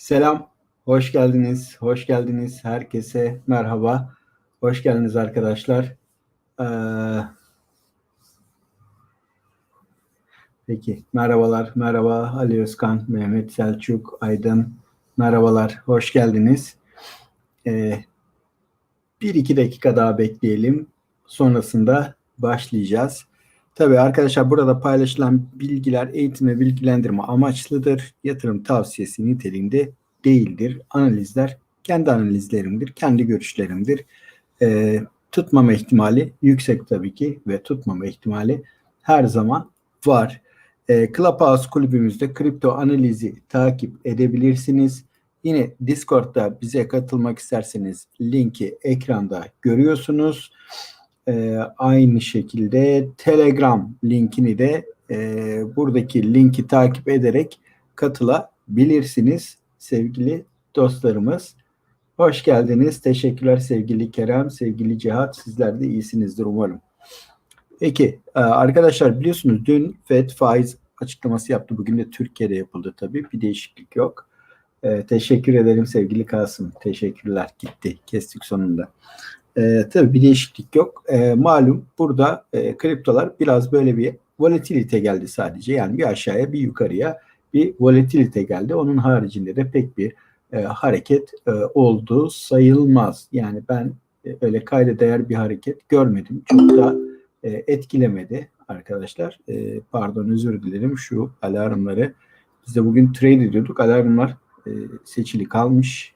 Selam, hoş geldiniz, hoş geldiniz herkese merhaba, hoş geldiniz arkadaşlar. Ee, peki, merhabalar, merhaba Ali Özkan, Mehmet Selçuk, Aydın, merhabalar, hoş geldiniz. Ee, bir iki dakika daha bekleyelim, sonrasında başlayacağız. Tabii arkadaşlar burada paylaşılan bilgiler eğitim ve bilgilendirme amaçlıdır. Yatırım tavsiyesi niteliğinde değildir. Analizler kendi analizlerimdir, kendi görüşlerimdir. Ee, tutmama ihtimali yüksek tabii ki ve tutmama ihtimali her zaman var. Ee, Clubhouse kulübümüzde kripto analizi takip edebilirsiniz. Yine Discord'da bize katılmak isterseniz linki ekranda görüyorsunuz. Ee, aynı şekilde Telegram linkini de e, buradaki linki takip ederek katılabilirsiniz sevgili dostlarımız. Hoş geldiniz. Teşekkürler sevgili Kerem, sevgili Cihat. Sizler de iyisinizdir umarım. Peki e, arkadaşlar biliyorsunuz dün FED faiz açıklaması yaptı. Bugün de Türkiye'de yapıldı tabii. Bir değişiklik yok. E, teşekkür ederim sevgili Kasım. Teşekkürler. Gitti. Kestik sonunda. E, tabii bir değişiklik yok. E, malum burada e, kriptolar biraz böyle bir volatilite geldi sadece. Yani bir aşağıya bir yukarıya bir volatilite geldi. Onun haricinde de pek bir e, hareket e, oldu sayılmaz. Yani ben e, öyle kayda değer bir hareket görmedim. Çok da e, etkilemedi arkadaşlar. E, pardon özür dilerim şu alarmları. Biz de bugün trade ediyorduk. Alarmlar e, seçili kalmış.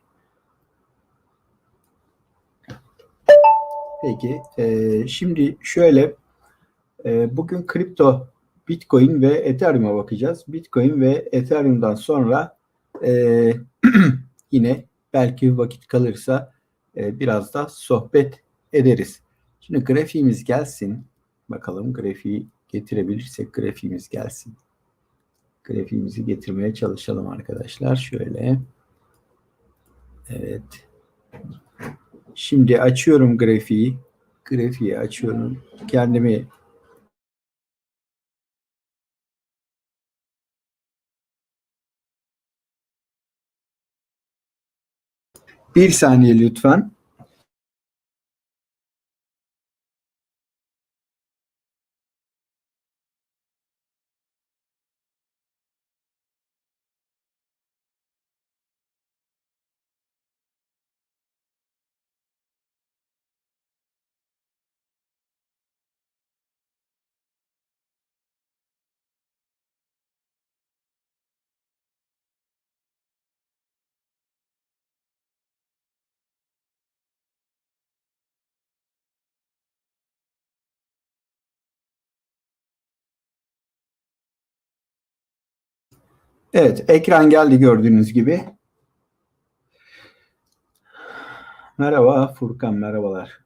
Peki e, şimdi şöyle e, bugün kripto Bitcoin ve Ethereum'a bakacağız. Bitcoin ve Ethereum'dan sonra e, yine belki vakit kalırsa e, biraz da sohbet ederiz. Şimdi grafiğimiz gelsin. Bakalım grafiği getirebilirsek grafiğimiz gelsin. Grafiğimizi getirmeye çalışalım arkadaşlar. Şöyle. Evet. Şimdi açıyorum grafiği. Grafiği açıyorum. Kendimi Bir saniye lütfen. Evet, ekran geldi gördüğünüz gibi. Merhaba Furkan, merhabalar.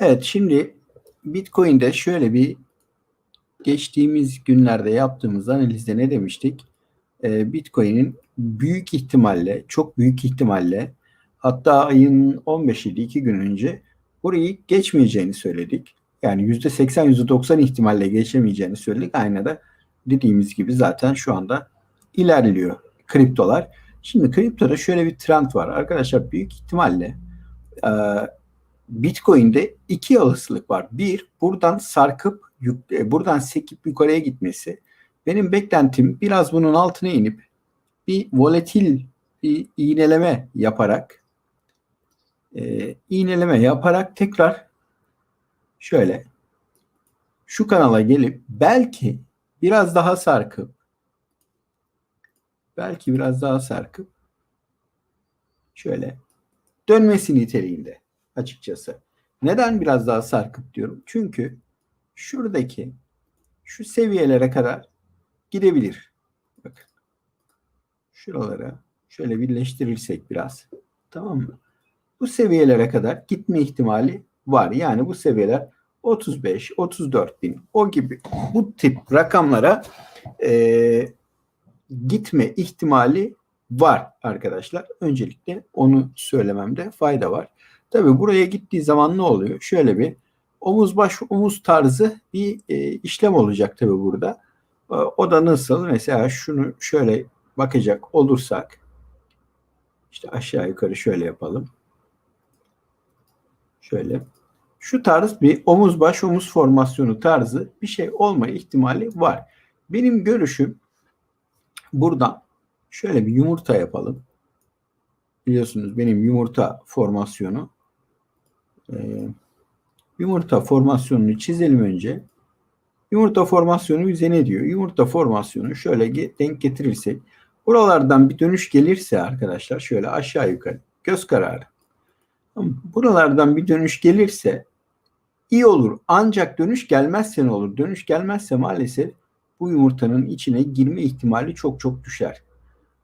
Evet, şimdi Bitcoin'de şöyle bir geçtiğimiz günlerde yaptığımız analizde ne demiştik? Ee, Bitcoin'in büyük ihtimalle, çok büyük ihtimalle hatta ayın 15'iydi iki gün önce burayı geçmeyeceğini söyledik. Yani %80 %90 ihtimalle geçemeyeceğini söyledik. Aynı da dediğimiz gibi zaten şu anda ilerliyor kriptolar. Şimdi kriptoda şöyle bir trend var. Arkadaşlar büyük ihtimalle e, Bitcoin'de iki olasılık var. Bir, buradan sarkıp e, buradan sekip yukarıya gitmesi. Benim beklentim biraz bunun altına inip bir volatil bir iğneleme yaparak e, iğneleme yaparak tekrar şöyle şu kanala gelip belki biraz daha sarkıp belki biraz daha sarkıp şöyle dönmesi niteliğinde açıkçası. Neden biraz daha sarkıp diyorum? Çünkü şuradaki şu seviyelere kadar gidebilir. Bakın. Şuralara şöyle birleştirirsek biraz. Tamam mı? Bu seviyelere kadar gitme ihtimali var. Yani bu seviyeler 35, 34 bin o gibi bu tip rakamlara e, gitme ihtimali var arkadaşlar. Öncelikle onu söylememde fayda var. Tabi buraya gittiği zaman ne oluyor? Şöyle bir omuz baş omuz tarzı bir e, işlem olacak tabi burada. O, o da nasıl? Mesela şunu şöyle bakacak olursak işte aşağı yukarı şöyle yapalım. Şöyle. Şu tarz bir omuz baş omuz formasyonu tarzı bir şey olma ihtimali var. Benim görüşüm buradan şöyle bir yumurta yapalım. Biliyorsunuz benim yumurta formasyonu e, yumurta formasyonunu çizelim önce. Yumurta formasyonu bize ne diyor? Yumurta formasyonu şöyle denk getirirsek buralardan bir dönüş gelirse arkadaşlar şöyle aşağı yukarı göz kararı. Buralardan bir dönüş gelirse iyi olur. Ancak dönüş gelmezse ne olur? Dönüş gelmezse maalesef bu yumurtanın içine girme ihtimali çok çok düşer.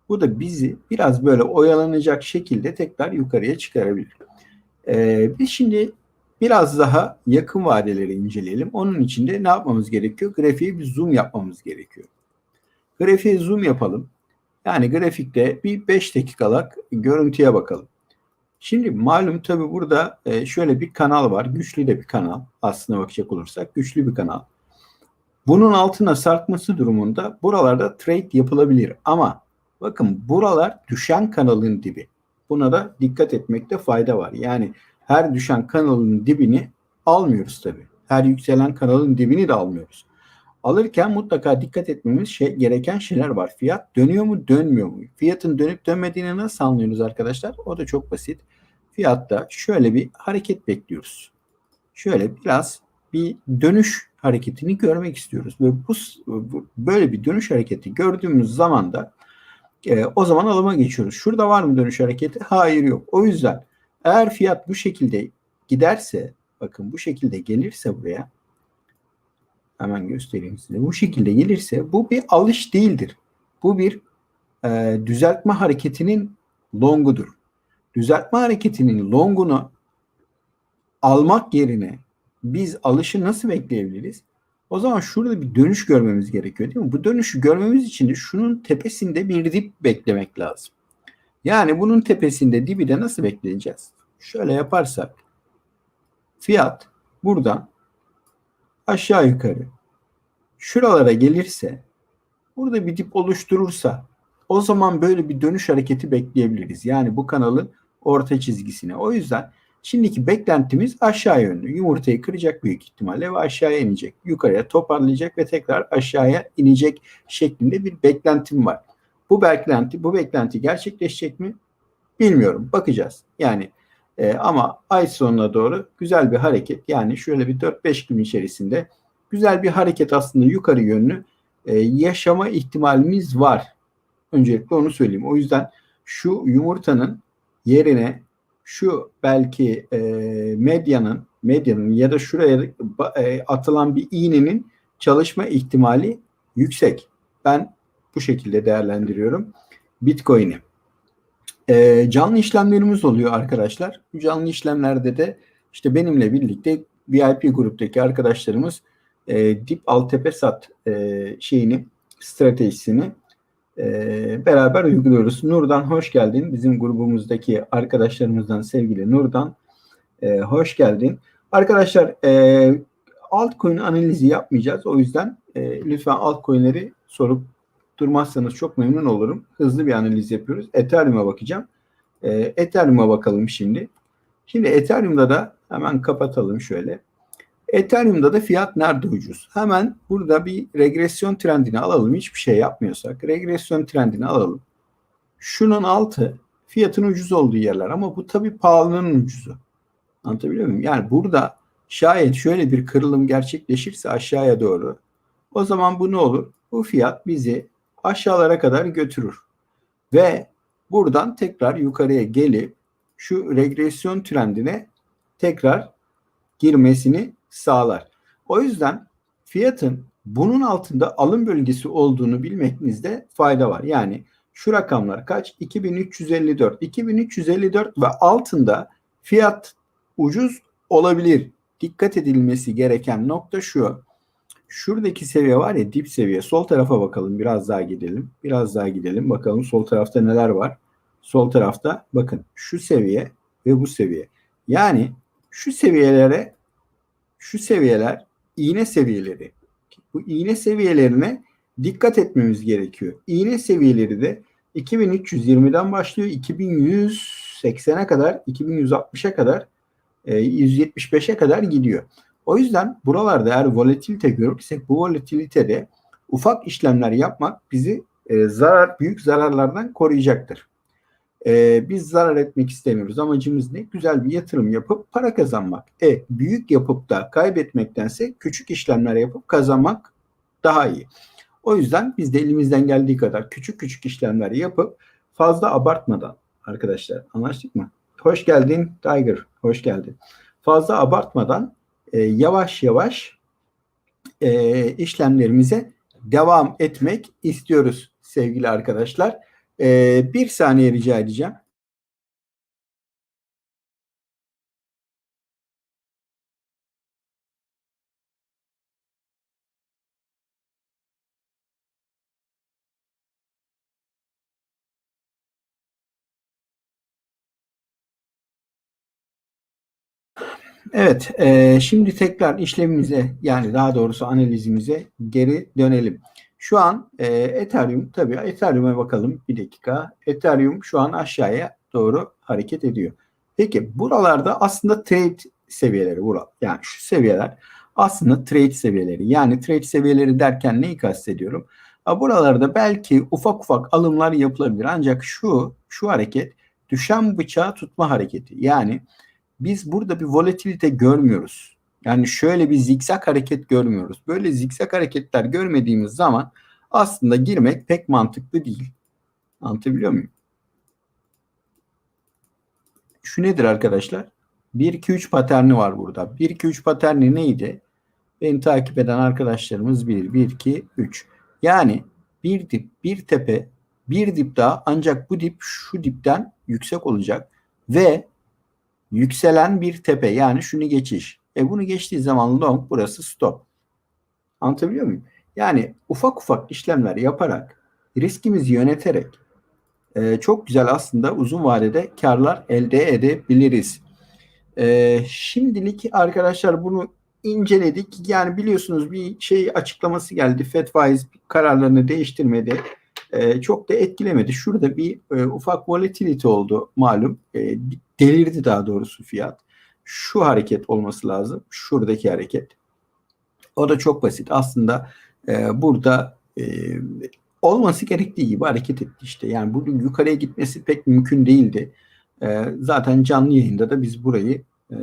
Bu da bizi biraz böyle oyalanacak şekilde tekrar yukarıya çıkarabilir. Ee, biz şimdi biraz daha yakın vadeleri inceleyelim. Onun için de ne yapmamız gerekiyor? Grafiğe bir zoom yapmamız gerekiyor. Grafiğe zoom yapalım. Yani grafikte bir 5 dakikalık görüntüye bakalım. Şimdi malum tabi burada e, şöyle bir kanal var. Güçlü de bir kanal. Aslına bakacak olursak güçlü bir kanal. Bunun altına sarkması durumunda buralarda trade yapılabilir. Ama bakın buralar düşen kanalın dibi. Buna da dikkat etmekte fayda var. Yani her düşen kanalın dibini almıyoruz tabi. Her yükselen kanalın dibini de almıyoruz. Alırken mutlaka dikkat etmemiz şey, gereken şeyler var. Fiyat dönüyor mu dönmüyor mu? Fiyatın dönüp dönmediğini nasıl anlıyoruz arkadaşlar? O da çok basit. Fiyatta şöyle bir hareket bekliyoruz. Şöyle biraz bir dönüş hareketini görmek istiyoruz. Ve bu, bu böyle bir dönüş hareketi gördüğümüz zaman da e, o zaman alıma geçiyoruz. Şurada var mı dönüş hareketi? Hayır yok. O yüzden eğer fiyat bu şekilde giderse bakın bu şekilde gelirse buraya hemen göstereyim size. Bu şekilde gelirse bu bir alış değildir. Bu bir e, düzeltme hareketinin longudur. Düzeltme hareketinin longunu almak yerine biz alışı nasıl bekleyebiliriz? O zaman şurada bir dönüş görmemiz gerekiyor değil mi? Bu dönüşü görmemiz için de şunun tepesinde bir dip beklemek lazım. Yani bunun tepesinde dibi de nasıl bekleyeceğiz? Şöyle yaparsak fiyat buradan aşağı yukarı şuralara gelirse burada bir dip oluşturursa o zaman böyle bir dönüş hareketi bekleyebiliriz. Yani bu kanalın orta çizgisine. O yüzden şimdiki beklentimiz aşağı yönlü. Yumurtayı kıracak büyük ihtimalle ve aşağıya inecek. Yukarıya toparlayacak ve tekrar aşağıya inecek şeklinde bir beklentim var. Bu beklenti bu beklenti gerçekleşecek mi? Bilmiyorum. Bakacağız. Yani e, ama ay sonuna doğru güzel bir hareket. Yani şöyle bir 4-5 gün içerisinde güzel bir hareket aslında yukarı yönlü e, yaşama ihtimalimiz var. Öncelikle onu söyleyeyim. O yüzden şu yumurtanın yerine şu belki e, medyanın medyanın ya da şuraya e, atılan bir iğnenin çalışma ihtimali yüksek. Ben bu şekilde değerlendiriyorum Bitcoin'i. E, canlı işlemlerimiz oluyor arkadaşlar. Canlı işlemlerde de işte benimle birlikte VIP gruptaki arkadaşlarımız e, dip al tepe sat e, şeyini stratejisini e, beraber uyguluyoruz. Nurdan hoş geldin. Bizim grubumuzdaki arkadaşlarımızdan sevgili Nurdan e, hoş geldin. Arkadaşlar e, altcoin analizi yapmayacağız. O yüzden e, lütfen altcoin'leri sorup durmazsanız çok memnun olurum. Hızlı bir analiz yapıyoruz. Ethereum'a bakacağım. E, Ethereum'a bakalım şimdi. Şimdi Ethereum'da da hemen kapatalım şöyle. Ethereum'da da fiyat nerede ucuz? Hemen burada bir regresyon trendini alalım. Hiçbir şey yapmıyorsak regresyon trendini alalım. Şunun altı fiyatın ucuz olduğu yerler ama bu tabii pahalının ucuzu. Anlatabiliyor muyum? Yani burada şayet şöyle bir kırılım gerçekleşirse aşağıya doğru o zaman bu ne olur? Bu fiyat bizi aşağılara kadar götürür. Ve buradan tekrar yukarıya gelip şu regresyon trendine tekrar girmesini sağlar. O yüzden fiyatın bunun altında alım bölgesi olduğunu bilmenizde fayda var. Yani şu rakamlar kaç? 2354. 2354 ve altında fiyat ucuz olabilir. Dikkat edilmesi gereken nokta şu. Şuradaki seviye var ya dip seviye. Sol tarafa bakalım. Biraz daha gidelim. Biraz daha gidelim. Bakalım sol tarafta neler var. Sol tarafta bakın şu seviye ve bu seviye. Yani şu seviyelere şu seviyeler iğne seviyeleri. Bu iğne seviyelerine dikkat etmemiz gerekiyor. İğne seviyeleri de 2320'den başlıyor. 2180'e kadar, 2160'a kadar, 175'e kadar gidiyor. O yüzden buralarda eğer volatilite görürsek bu volatilitede ufak işlemler yapmak bizi e, zarar büyük zararlardan koruyacaktır. E, biz zarar etmek istemiyoruz. Amacımız ne? Güzel bir yatırım yapıp para kazanmak. E büyük yapıp da kaybetmektense küçük işlemler yapıp kazanmak daha iyi. O yüzden biz de elimizden geldiği kadar küçük küçük işlemler yapıp fazla abartmadan arkadaşlar anlaştık mı? Hoş geldin Tiger. Hoş geldin. Fazla abartmadan e, yavaş yavaş e, işlemlerimize devam etmek istiyoruz sevgili arkadaşlar. E, bir saniye rica edeceğim. Evet, e, şimdi tekrar işlemimize yani daha doğrusu analizimize geri dönelim. Şu an e, Ethereum tabii Ethereum'a bakalım bir dakika. Ethereum şu an aşağıya doğru hareket ediyor. Peki buralarda aslında trade seviyeleri bura yani şu seviyeler aslında trade seviyeleri. Yani trade seviyeleri derken neyi kastediyorum? Buralarda belki ufak ufak alımlar yapılabilir ancak şu şu hareket düşen bıçağı tutma hareketi. Yani biz burada bir volatilite görmüyoruz. Yani şöyle bir zikzak hareket görmüyoruz. Böyle zikzak hareketler görmediğimiz zaman aslında girmek pek mantıklı değil. Anlatabiliyor muyum? Şu nedir arkadaşlar? 1-2-3 paterni var burada. 1-2-3 paterni neydi? Beni takip eden arkadaşlarımız 1, 1, 2, 3. Yani bir dip, bir tepe, bir dip daha ancak bu dip şu dipten yüksek olacak ve yükselen bir tepe yani şunu geçiş. E bunu geçtiği zaman long burası stop. Anlatabiliyor muyum? Yani ufak ufak işlemler yaparak riskimizi yöneterek e, çok güzel aslında uzun vadede karlar elde edebiliriz. E, şimdilik arkadaşlar bunu inceledik. Yani biliyorsunuz bir şey açıklaması geldi. Fed faiz kararlarını değiştirmedi. E, çok da etkilemedi. Şurada bir e, ufak volatility oldu malum. E, delirdi daha doğrusu fiyat. Şu hareket olması lazım. Şuradaki hareket. O da çok basit. Aslında e, burada e, olması gerektiği gibi hareket etti işte. Yani bunun yukarıya gitmesi pek mümkün değildi. E, zaten canlı yayında da biz burayı e,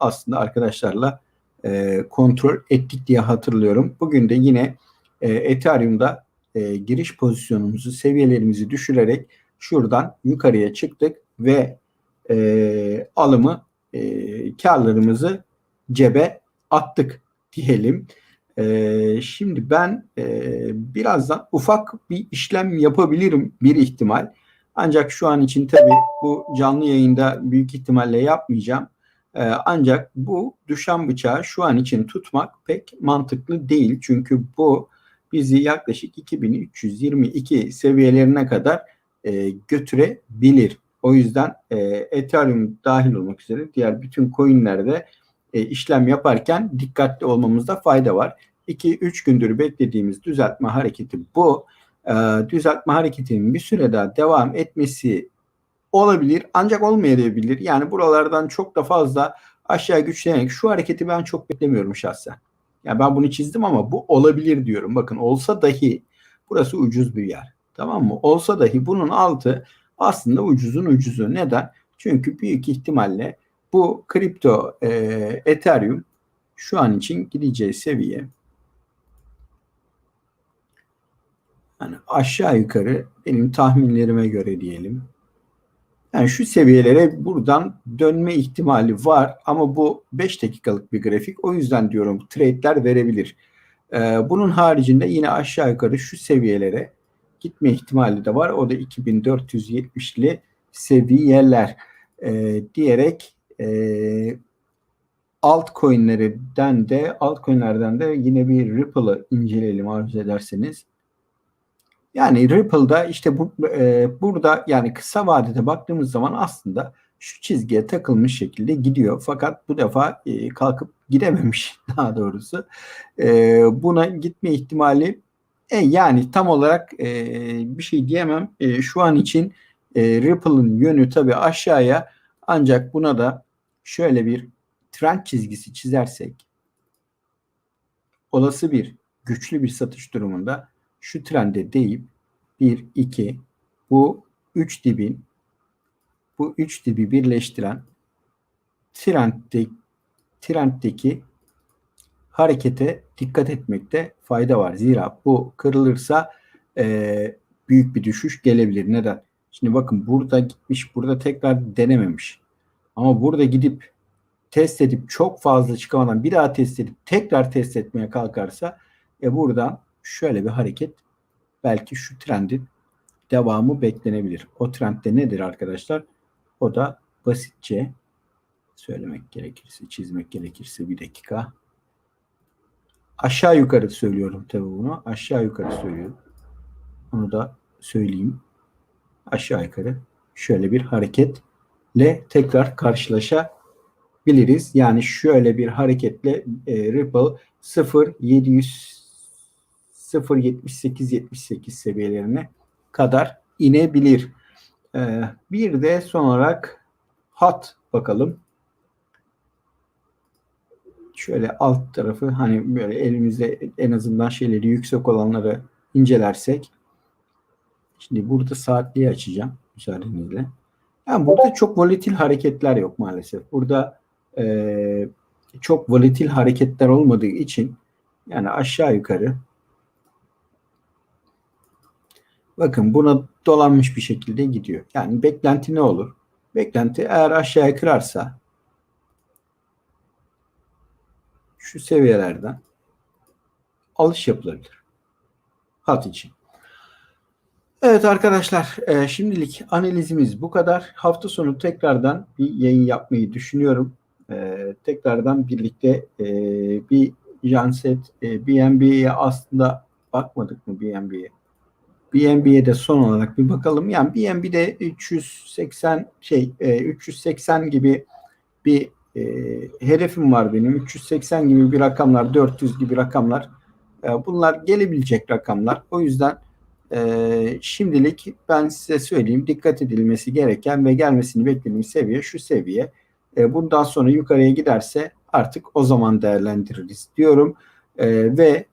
aslında arkadaşlarla e, kontrol ettik diye hatırlıyorum. Bugün de yine e, Ethereum'da e, giriş pozisyonumuzu, seviyelerimizi düşürerek şuradan yukarıya çıktık ve e, alımı e, karlarımızı cebe attık diyelim. E, şimdi ben e, birazdan ufak bir işlem yapabilirim bir ihtimal. Ancak şu an için tabii bu canlı yayında büyük ihtimalle yapmayacağım. E, ancak bu düşen bıçağı şu an için tutmak pek mantıklı değil. Çünkü bu bizi yaklaşık 2322 seviyelerine kadar e, götürebilir. O yüzden e, Ethereum dahil olmak üzere diğer bütün coinlerde e, işlem yaparken dikkatli olmamızda fayda var. 2-3 gündür beklediğimiz düzeltme hareketi bu. E, düzeltme hareketinin bir süre daha devam etmesi olabilir ancak olmayabilir. Yani buralardan çok da fazla aşağı güçlenerek şu hareketi ben çok beklemiyorum şahsen. Yani ben bunu çizdim ama bu olabilir diyorum. Bakın olsa dahi burası ucuz bir yer. Tamam mı? Olsa dahi bunun altı aslında ucuzun ucuzu. Neden? Çünkü büyük ihtimalle bu kripto e, Ethereum şu an için gideceği seviye yani aşağı yukarı benim tahminlerime göre diyelim yani şu seviyelere buradan dönme ihtimali var ama bu 5 dakikalık bir grafik. O yüzden diyorum trade'ler verebilir. Ee, bunun haricinde yine aşağı yukarı şu seviyelere gitme ihtimali de var. O da 2470'li seviyeler e, diyerek e, altcoin'lerden de altcoin'lerden de yine bir Ripple'ı inceleyelim arzu ederseniz. Yani Ripple'da işte bu e, burada yani kısa vadede baktığımız zaman aslında şu çizgiye takılmış şekilde gidiyor. Fakat bu defa e, kalkıp gidememiş daha doğrusu. E, buna gitme ihtimali E, yani tam olarak e, bir şey diyemem. E, şu an için e, Ripple'ın yönü tabii aşağıya ancak buna da şöyle bir trend çizgisi çizersek olası bir güçlü bir satış durumunda şu trende deyip 1, 2 bu 3 dibin bu 3 dibi birleştiren trendde, trenddeki harekete dikkat etmekte fayda var. Zira bu kırılırsa e, büyük bir düşüş gelebilir. Neden? Şimdi bakın burada gitmiş, burada tekrar denememiş. Ama burada gidip test edip çok fazla çıkamadan bir daha test edip tekrar test etmeye kalkarsa e buradan şöyle bir hareket belki şu trendin devamı beklenebilir. O trendde nedir arkadaşlar? O da basitçe söylemek gerekirse, çizmek gerekirse bir dakika. Aşağı yukarı söylüyorum tabii bunu. Aşağı yukarı söylüyorum. Onu da söyleyeyim. Aşağı yukarı şöyle bir hareketle tekrar karşılaşabiliriz. Yani şöyle bir hareketle e, Ripple 0 700 0 78 78 seviyelerine kadar inebilir. Ee, bir de son olarak hat bakalım şöyle alt tarafı hani böyle elimizde en azından şeyleri yüksek olanları incelersek şimdi burada saatliği açacağım müsaadenizle. Yani burada çok volatil hareketler yok maalesef. Burada e, çok volatil hareketler olmadığı için yani aşağı yukarı bakın buna dolanmış bir şekilde gidiyor. Yani beklenti ne olur? Beklenti eğer aşağıya kırarsa şu seviyelerden alış yapılabilir. Hat için. Evet arkadaşlar e, şimdilik analizimiz bu kadar. Hafta sonu tekrardan bir yayın yapmayı düşünüyorum. E, tekrardan birlikte e, bir Janset e, BNB'ye aslında bakmadık mı BNB'ye? BNB'ye de son olarak bir bakalım. Yani BNB'de 380 şey e, 380 gibi bir e, hedefim var benim. 380 gibi bir rakamlar, 400 gibi rakamlar. E, bunlar gelebilecek rakamlar. O yüzden e, şimdilik ben size söyleyeyim dikkat edilmesi gereken ve gelmesini beklediğim seviye şu seviye. E, bundan sonra yukarıya giderse artık o zaman değerlendiririz diyorum. E, ve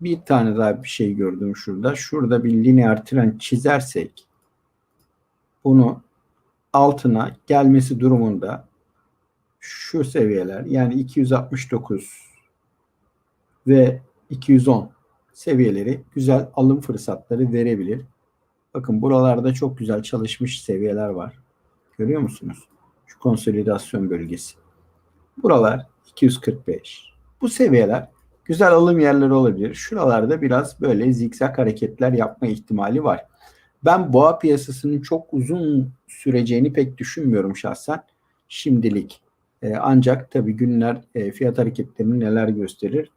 bir tane daha bir şey gördüm şurada. Şurada bir lineer trend çizersek bunu altına gelmesi durumunda şu seviyeler yani 269 ve 210 seviyeleri güzel alım fırsatları verebilir. Bakın buralarda çok güzel çalışmış seviyeler var. Görüyor musunuz? Şu konsolidasyon bölgesi. Buralar 245. Bu seviyeler güzel alım yerleri olabilir. Şuralarda biraz böyle zikzak hareketler yapma ihtimali var. Ben boğa piyasasının çok uzun süreceğini pek düşünmüyorum şahsen. Şimdilik e, ancak tabii günler e, fiyat hareketlerini neler gösterir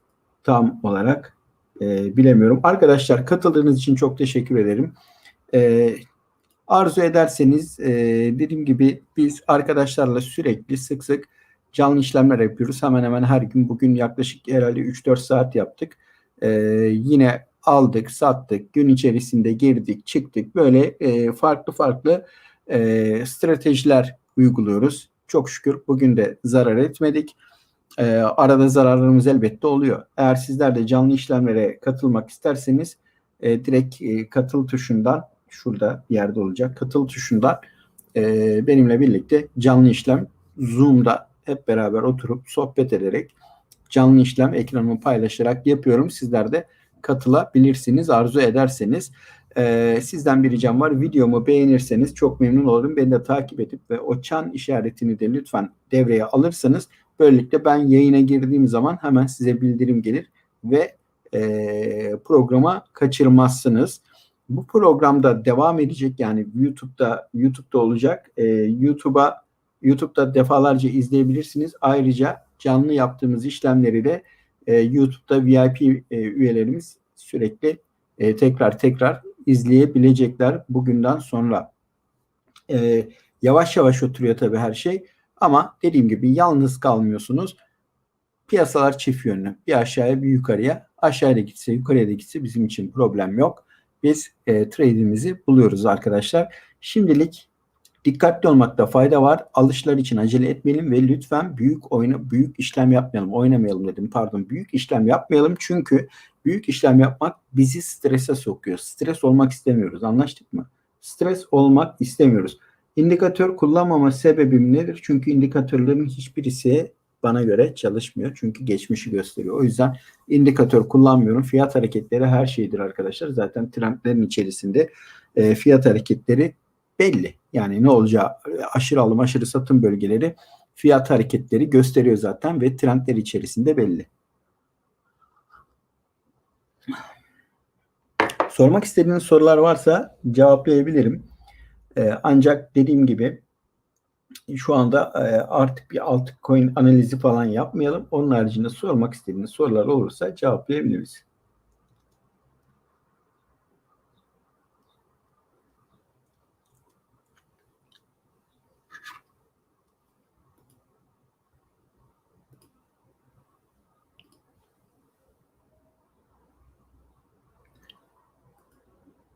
tam olarak e, bilemiyorum. Arkadaşlar katıldığınız için çok teşekkür ederim. E, arzu ederseniz e, dediğim gibi biz arkadaşlarla sürekli sık sık canlı işlemler yapıyoruz. Hemen hemen her gün bugün yaklaşık herhalde 3-4 saat yaptık. E, yine aldık, sattık, gün içerisinde girdik, çıktık. Böyle e, farklı farklı e, stratejiler uyguluyoruz. Çok şükür bugün de zarar etmedik. E, arada zararlarımız elbette oluyor. Eğer sizler de canlı işlemlere katılmak isterseniz e, direkt e, katıl tuşundan şurada bir yerde olacak. Katıl tuşundan e, benimle birlikte canlı işlem Zoom'da hep beraber oturup sohbet ederek canlı işlem ekranımı paylaşarak yapıyorum. Sizler de katılabilirsiniz arzu ederseniz. Ee, sizden bir ricam var. Videomu beğenirseniz çok memnun olurum. Beni de takip edip ve o çan işaretini de lütfen devreye alırsanız böylelikle ben yayına girdiğim zaman hemen size bildirim gelir ve e, programa kaçırmazsınız. Bu programda devam edecek yani YouTube'da YouTube'da olacak. E, YouTube'a YouTube'da defalarca izleyebilirsiniz. Ayrıca canlı yaptığımız işlemleri de e, YouTube'da VIP e, üyelerimiz sürekli e, tekrar tekrar izleyebilecekler bugünden sonra. E, yavaş yavaş oturuyor tabii her şey ama dediğim gibi yalnız kalmıyorsunuz. piyasalar çift yönlü. Bir aşağıya bir yukarıya. Aşağıya da gitse yukarıya da gitse bizim için problem yok. Biz e, trade'imizi buluyoruz arkadaşlar. Şimdilik dikkatli olmakta fayda var. Alışlar için acele etmeyelim ve lütfen büyük oyunu büyük işlem yapmayalım. Oynamayalım dedim. Pardon. Büyük işlem yapmayalım çünkü büyük işlem yapmak bizi strese sokuyor. Stres olmak istemiyoruz. Anlaştık mı? Stres olmak istemiyoruz. İndikatör kullanmama sebebim nedir? Çünkü indikatörlerin hiçbirisi bana göre çalışmıyor. Çünkü geçmişi gösteriyor. O yüzden indikatör kullanmıyorum. Fiyat hareketleri her şeydir arkadaşlar. Zaten trendlerin içerisinde e, fiyat hareketleri belli. Yani ne olacağı aşırı alım aşırı satım bölgeleri fiyat hareketleri gösteriyor zaten ve trendler içerisinde belli. Sormak istediğiniz sorular varsa cevaplayabilirim. Ee, ancak dediğim gibi şu anda e, artık bir altcoin analizi falan yapmayalım. Onun haricinde sormak istediğiniz sorular olursa cevaplayabiliriz.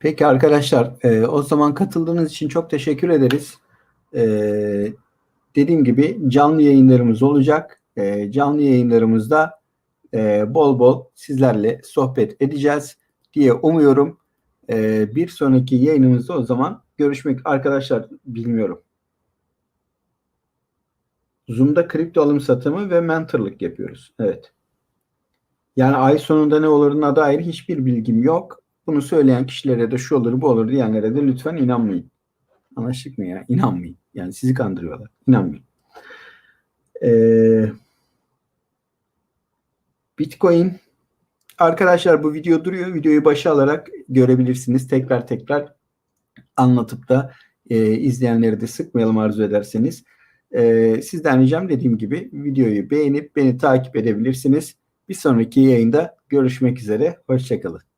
Peki arkadaşlar, e, o zaman katıldığınız için çok teşekkür ederiz. E, dediğim gibi canlı yayınlarımız olacak. E, canlı yayınlarımızda e, bol bol sizlerle sohbet edeceğiz diye umuyorum. E, bir sonraki yayınımızda o zaman görüşmek arkadaşlar bilmiyorum. Zoom'da kripto alım satımı ve mentorluk yapıyoruz. Evet. Yani ay sonunda ne oluruna dair hiçbir bilgim yok. Bunu söyleyen kişilere de şu olur bu olur diyenlere de lütfen inanmayın. Anlaştık mı ya? İnanmayın. Yani sizi kandırıyorlar. İnanmayın. Ee, Bitcoin arkadaşlar bu video duruyor. Videoyu başa alarak görebilirsiniz. Tekrar tekrar anlatıp da e, izleyenleri de sıkmayalım arzu ederseniz. E, sizden ricam dediğim gibi videoyu beğenip beni takip edebilirsiniz. Bir sonraki yayında görüşmek üzere. Hoşçakalın.